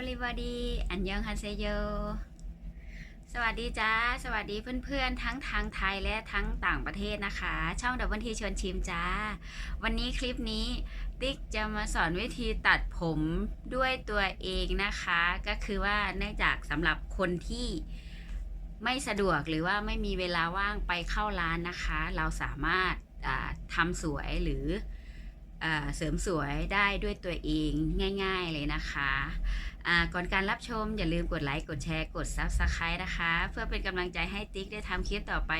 everybody อันยองฮันเซโย สวัสดีจ้า สวัสดีเพื่อนๆ ทั้งทางไทยและทั้งต่างประเทศนะคะ ช่องดับเบิลทีชวนชิมจ้า วันนี้คลิปนี้ติ๊กจะมาสอนวิธีตัดผมด้วยตัวเองนะคะ ก็คือว่าเนื่องจากสำหรับคนที่ไม่สะดวกหรือว่าไม่มีเวลาว่างไปเข้าร้านนะคะ เราสามารถทำสวยหรือ เสริมสวยได้ด้วยตัวเองง่ายๆเลยนะคะก่อนการรับชมอย่าลืมกดไลค์กดแชร์กด Subscribe นะคะ เพื่อเป็นกำลังใจให้ติ๊กได้ทำคลิปต่อไป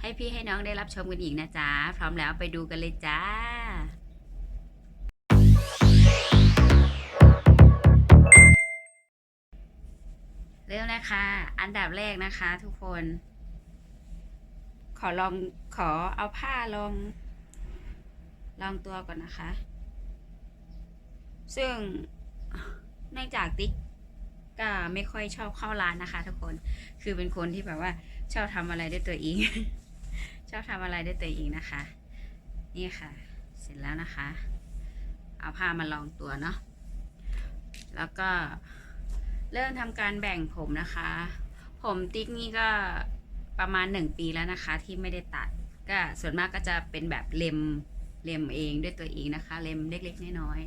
ให้พี่ให้น้องได้รับชมกันอีกนะจ๊ะ พร้อมแล้วไปดูกันเลยจ้าเริ่มนะคะ อันดับแรกนะคะทุกคน ขอลองขอเอาผ้าลอง ลองตัวก่อนนะคะ ซึ่งเนื่องจากติ๊กก็ไม่ค่อยชอบเข้าร้านนะคะ ทุกคน คือเป็นคนที่แบบว่าชอบทำอะไรด้วยตัวเอง ชอบทำอะไรด้วยตัวเองนะคะ นี่ค่ะ เสร็จแล้วนะคะ เอาผ้ามาลองตัวเนาะ แล้วก็เริ่มทำการแบ่งผมนะคะ ผมติ๊กนี่ก็ประมาณหนึ่งปีแล้วนะคะ ที่ไม่ได้ตัด ก็ส่วนมากก็จะเป็นแบบเล็ม เล็มเองด้วยตัวเองนะคะ เล็มเล็กๆน้อย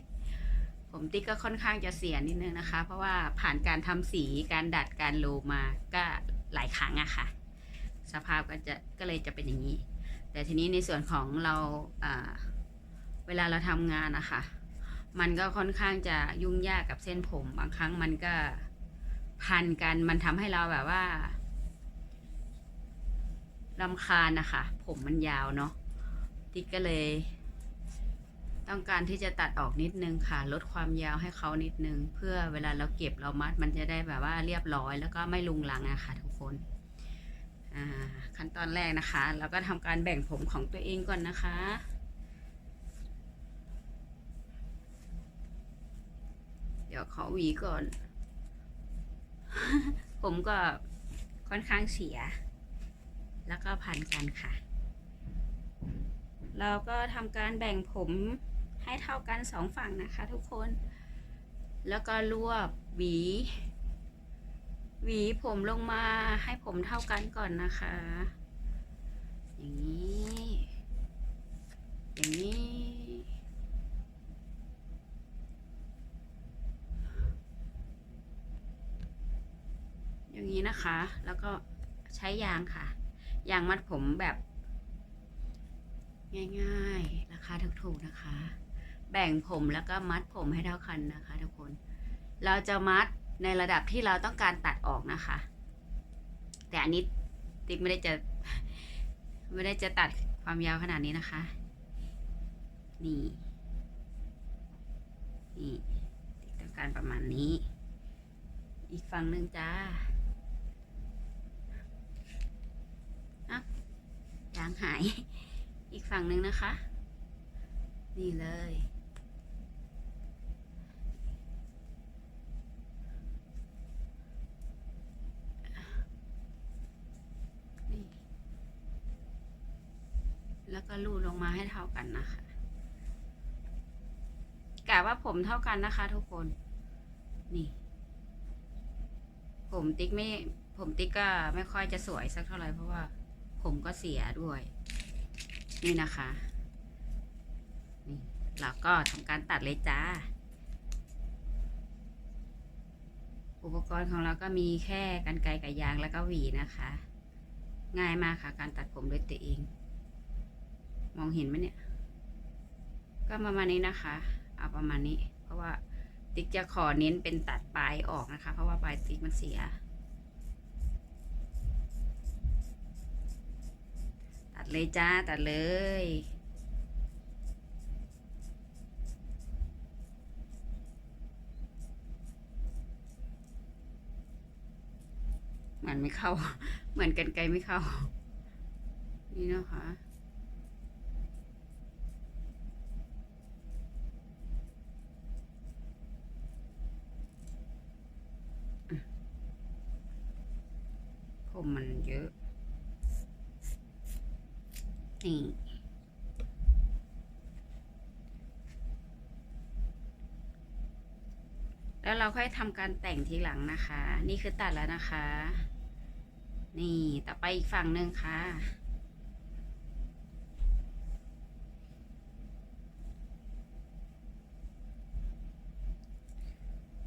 ๆผมติ๊กก็ค่อนข้างจะเสียนิดนึงนะคะ เพราะว่าผ่านการทำสีการดัดการโลมาก็หลายครั้งอะค่ะ สภาพก็จะก็เลยจะเป็นอย่างนี้ แต่ทีนี้ในส่วนของเราอ่าเวลาเราทำงานนะคะมันก็ค่อนข้างจะยุ่งยากกับเส้นผม บางครั้งมันก็พันกันมันทำให้เราแบบว่าลำคาญนะคะ ผมมันยาวเนาะติ๊กก็เลย ต้องการที่จะตัดออกนิดนึงค่ะ ลดความยาวให้เขานิดนึง เพื่อเวลาเราเก็บเรามัดมันจะได้แบบว่าเรียบร้อย แล้วก็ไม่ลุงลังนะคะทุกคนขั้นตอนแรกนะคะเราก็ทำการแบ่งผมของตัวเองก่อนนะคะเดี๋ยวขอหวีก่อน ผมก็ค่อนข้างเสีย แล้วก็พันกันค่ะ เราก็ทำการแบ่งผม ให้เท่ากันสองฝั่งนะคะทุกคน แล้วก็รวบหวี หวีผมลงมาให้ผมเท่ากันก่อนนะคะ อย่างนี้ อย่างนี้อย่างนี้นะคะ แล้วก็ใช้ยางค่ะ ยางมัดผมแบบ ง่ายๆ ราคาถูกๆนะคะ แบ่งผมแล้วก็มัดผมให้เท่ากันนะคะ ทุกคน เราจะมัดในระดับที่เราต้องการตัดออกนะคะ แต่อันนี้ติ๊กไม่ได้จะไม่ได้จะตัดความยาวขนาดนี้นะคะ นี่ นี่ติ๊กต้องการประมาณนี้ อีกฝั่งหนึ่งจ้าอ้ายางหาย อีกฝั่งหนึ่งนะคะ นี่เลย นี่ แล้ว ก็ลูดลงมาให้เท่ากันนะคะกะว่าผมเท่ากันนะคะ ทุกคน นี่ ผมติ๊กไม่ ผมติ๊กก็ไม่ค่อยจะสวยสักเท่าไหร่เพราะว่า ผมก็เสียด้วย นี่นะคะ นี่เราก็ทำการตัดเลยจ้า อุปกรณ์ของเราก็มีแค่กันไกรกับยางแล้วก็หวีนะคะ ง่ายมากค่ะ การตัดผมด้วยตัวเอง มองเห็นไหมเนี่ย ก็ประมาณนี้นะคะ เอาประมาณนี้ เพราะว่าติ๊กจะขอเน้นเป็นตัดปลายออกนะคะ เพราะว่าปลายติ๊กมันเสีย ตัดเลยจ้า ตัดเลยเหมือนไม่เข้า เหมือนกันไกลไม่เข้า นี่นะคะ มันเยอะ นี่แแล้วเราค่อยทำการแต่งทีหลังนะคะ นี่คือตัดแล้วนะคะ นี่ต่อไปอีกฝั่งหนึ่งค่ะ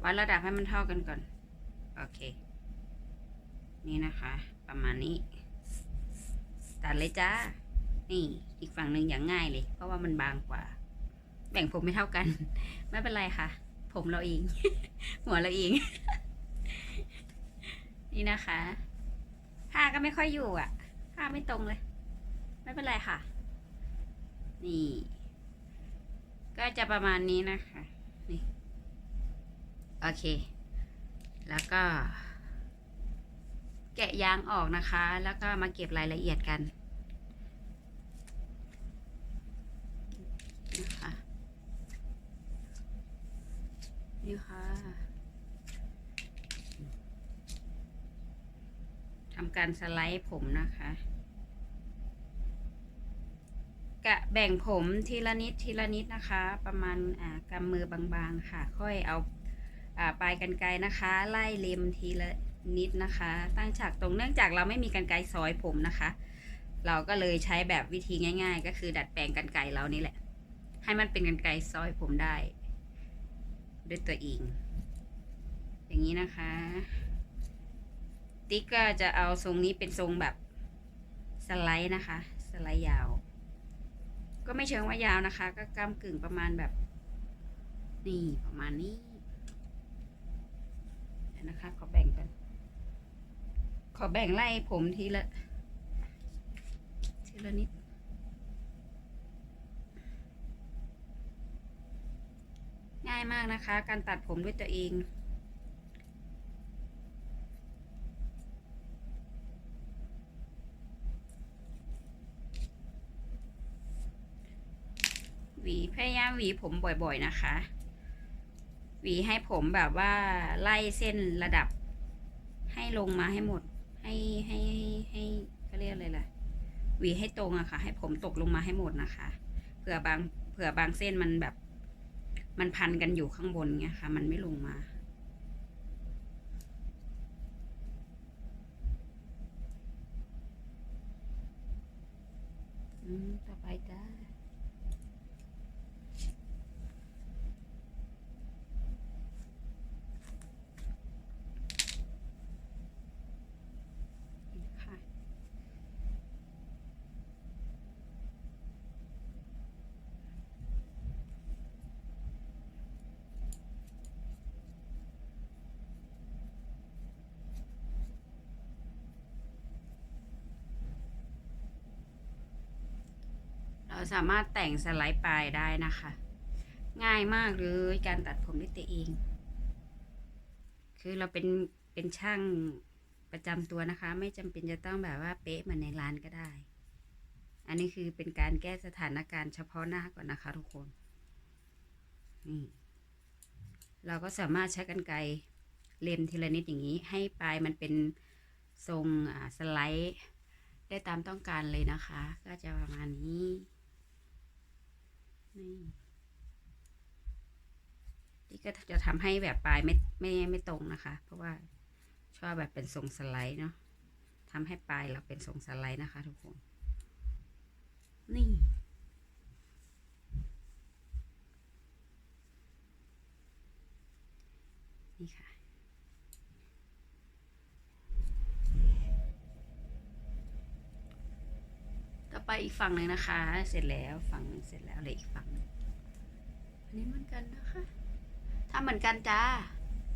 วัดระดับให้มันเท่ากันก่อน โอเค นี่นะคะ ประมาณนี้ ตัดเลยจ้า นี่อีกฝั่งหนึ่งอย่างง่ายเลย เพราะว่ามันบางกว่า แบ่งผมไม่เท่ากัน ไม่เป็นไรค่ะ ผมเราเอง หัวเราเอง นี่นะคะผ้าก็ไม่ค่อยอยู่อะผ้าไม่ตรงเลย ไม่เป็นไรค่ะ นี่ ก็จะประมาณนี้นะคะ นี่ โอเค แล้วก็ แกะยางออกนะคะ แล้วก็มาเก็บรายละเอียดกันนะคะนี่ค่ะทำการสไลด์ผมนะคะ กะแบ่งผมทีละนิดทีละนิดนะคะ ประมาณอ่ากำมือบางๆค่ะ ค่อยเอาอ่าปลายกันไกรนะคะ ไล่เล็มทีละ นิดนะคะ ตั้งฉากตรงเนื่องจากเราไม่มีกันไกรซอยผมนะคะ เราก็เลยใช้แบบวิธีง่าย ๆ ก็คือดัดแปลงกันไกรเรานี่แหละ ให้มันเป็นกันไกรซอยผมได้ ด้วยตัวเองอย่างนี้นะคะ ติ๊กก็จะเอาทรงนี้เป็นทรงแบบสไลด์นะคะ สไลด์ยาว ก็ไม่เชิงว่ายาวนะคะ ก็กำกึ่งประมาณแบบ นี่ประมาณนี้นะคะขอแบ่งกัน ขอแบ่งไล่ผมทีละ ทีละนิด ง่ายมากนะคะ การตัดผมด้วยตัวเองหวีพยายามหวีผมบ่อยๆนะคะ หวีให้ผมแบบว่าไล่เส้นระดับให้ลงมาให้หมด ให้ให้ให้ให้เขาเรียกอะไรล่ะหวีให้ตรงอะค่ะ ให้ผมตกลงมาให้หมดนะคะเผื่อบางเผื่อบางเส้นมันแบบ มันพันกันอยู่ข้างบนเงี้ยค่ะ มันไม่ลงมาอืมต่อไปจ้า ค่ะ เราสามารถแต่งสไลด์ปลายได้นะคะ ง่ายมากเลยการตัดผมด้วยตัวเอง คือเราเป็นเป็นช่างประจำตัวนะคะ ไม่จำเป็นจะต้องแบบว่าเป๊ะเหมือนในร้านก็ได้ อันนี้คือเป็นการแก้สถานการณ์เฉพาะหน้าก่อนนะคะทุกคนนี่เราก็สามารถใช้กรรไกรเล็มทีละนิดอย่างนี้ ให้ปลายมันเป็นทรงสไลด์ได้ตามต้องการเลยนะคะ ก็จะประมาณนี้ นี่ก็จะทำให้แบบปลายไม่ไม่ไม่ตรงนะคะ เพราะว่าชอบแบบเป็นทรงสไลด์เนาะทำให้ปลายเราเป็นทรงสไลด์นะคะทุกคน นี่ค่ะ ต่อ ไปอีกฝั่งหนึ่งนะคะ เสร็จแล้วฝั่งนึงเสร็จแล้วเลยอีกฝั่งนึงอันนี้เหมือนกันนะคะทำเหมือนกันจ้า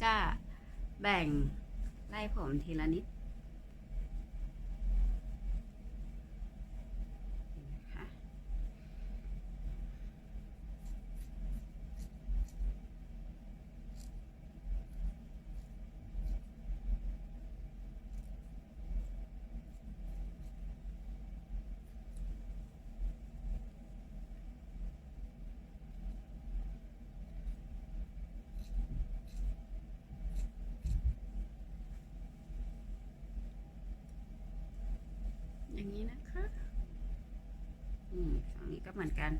ก็แบ่งไล่ผมทีละนิด นี้นะคะอืมฝั่งนี้ก็เหมือนกัน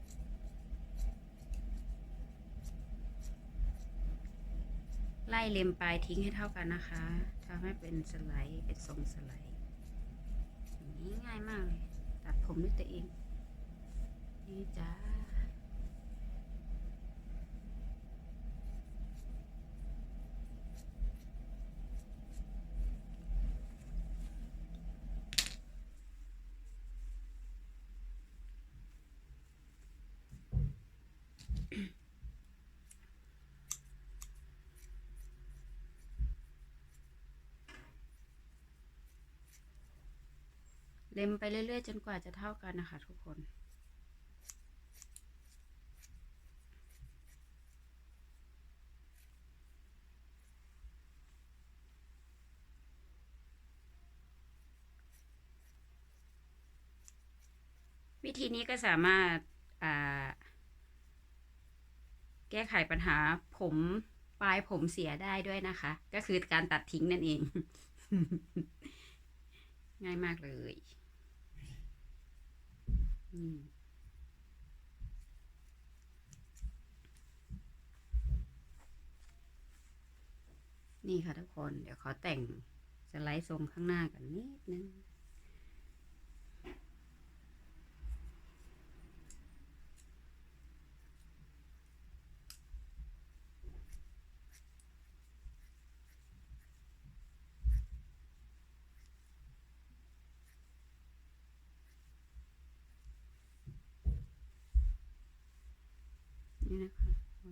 ไล่เล็มปลายทิ้งให้เท่ากันนะคะทำให้เป็นสไลด์เป็นทรงสไลด์อย่างนี้ง่ายมากเลย ตัดผมด้วยตัวเอง นี่จ้า เล็มไปเรื่อยๆ จนกว่าจะเท่ากันนะคะทุกคน วิธีนี้ก็สามารถาแก้ไขปัญหาผมปลายผมเสียได้ด้วยนะคะ ก็คือการตัดทิ้งนั่นเอง ง่ายมากเลย นี่ค่ะทุกคน เดี๋ยวขอแต่งสไลด์ทรงข้างหน้ากันนิดนึง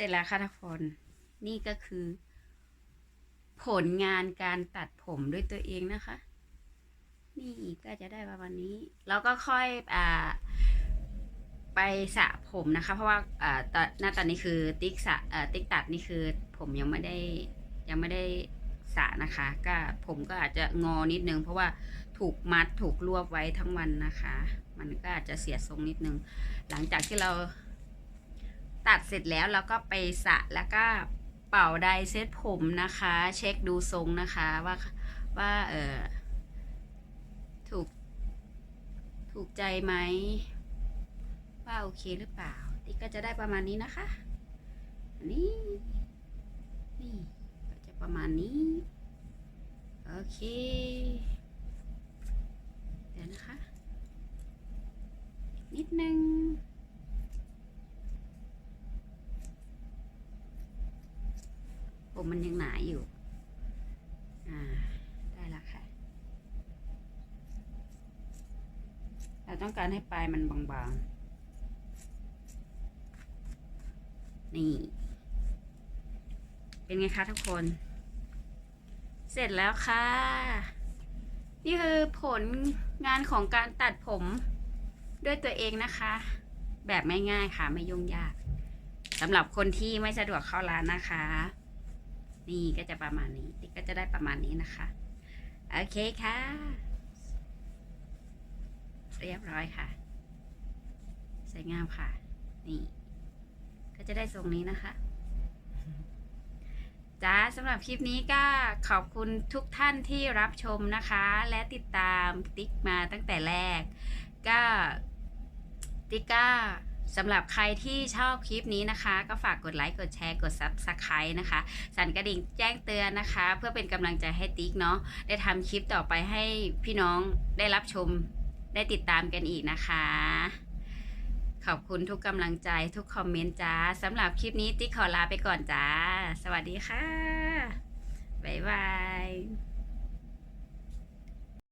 ร็จแล้วค่ะทุกคน นี่ก็คือ ผลงานการตัดผมด้วยตัวเองนะคะ นี่ก็จะได้ประมาณนี้ แล้วก็ค่อยอ่าไปสระผมนะคะ เพราะว่าอ่าตอนหน้าตอนนี้คือติ๊กสระเอ่อติ๊กตัดนี่คือผมยังไม่ได้ยังไม่ได้สระนะคะ ก็ผมก็อาจจะงอนิดนึง เพราะว่าถูกมัดถูกรวบไว้ทั้งวันนะคะ มันก็อาจจะเสียทรงนิดนึง หลังจากที่เรา ตัดเสร็จแล้วเราก็ไปสระแล้วก็เป่าไดเซตผมนะคะ เช็คดูทรงนะคะว่าว่าเออถูก ถูกใจไหมว่าโอเคหรือเปล่าติ๊กก็จะได้ประมาณนี้นะคะอันนี้นี่ก็จะประมาณนี้ โอเคเดี๋ยวนะคะ นิดนึง มมันยังหนาอยู่ อ่า ได้แล้วค่ะ เราต้องการให้ปลายมันบางๆ นี่ เป็นไงคะทุกคน เสร็จแล้วค่ะ นี่คือผลงานของการตัดผมด้วยตัวเองนะคะ แบบไม่ง่ายค่ะไม่ยุ่งยากสำหรับคนที่ไม่สะดวกเข้าร้านนะคะ นี่ก็จะประมาณนี้ติ๊กก็จะได้ประมาณนี้นะคะ โอเคค่ะ เรียบร้อยค่ะ สวยงามค่ะ นี่ ก็จะได้ทรงนี้นะคะจ้าสำหรับคลิปนี้ก็ขอบคุณทุกท่านที่รับชมนะคะ และติดตามติ๊กมาตั้งแต่แรก ก็ติ๊กก็ สำหรับใครที่ชอบคลิปนี้นะคะ ก็ฝากกดไลค์กดแชร์กด Subscribe นะคะ สั่นกระดิ่งแจ้งเตือนนะคะ เพื่อเป็นกำลังใจให้ติ๊กเนาะได้ทำคลิปต่อไปให้พี่น้องได้รับชมได้ติดตามกันอีกนะคะ ขอบคุณทุกกำลังใจทุกคอมเมนต์จ้าสำหรับคลิปนี้ติ๊กขอลาไปก่อนจ้า สวัสดีค่ะ บ๊ายบาย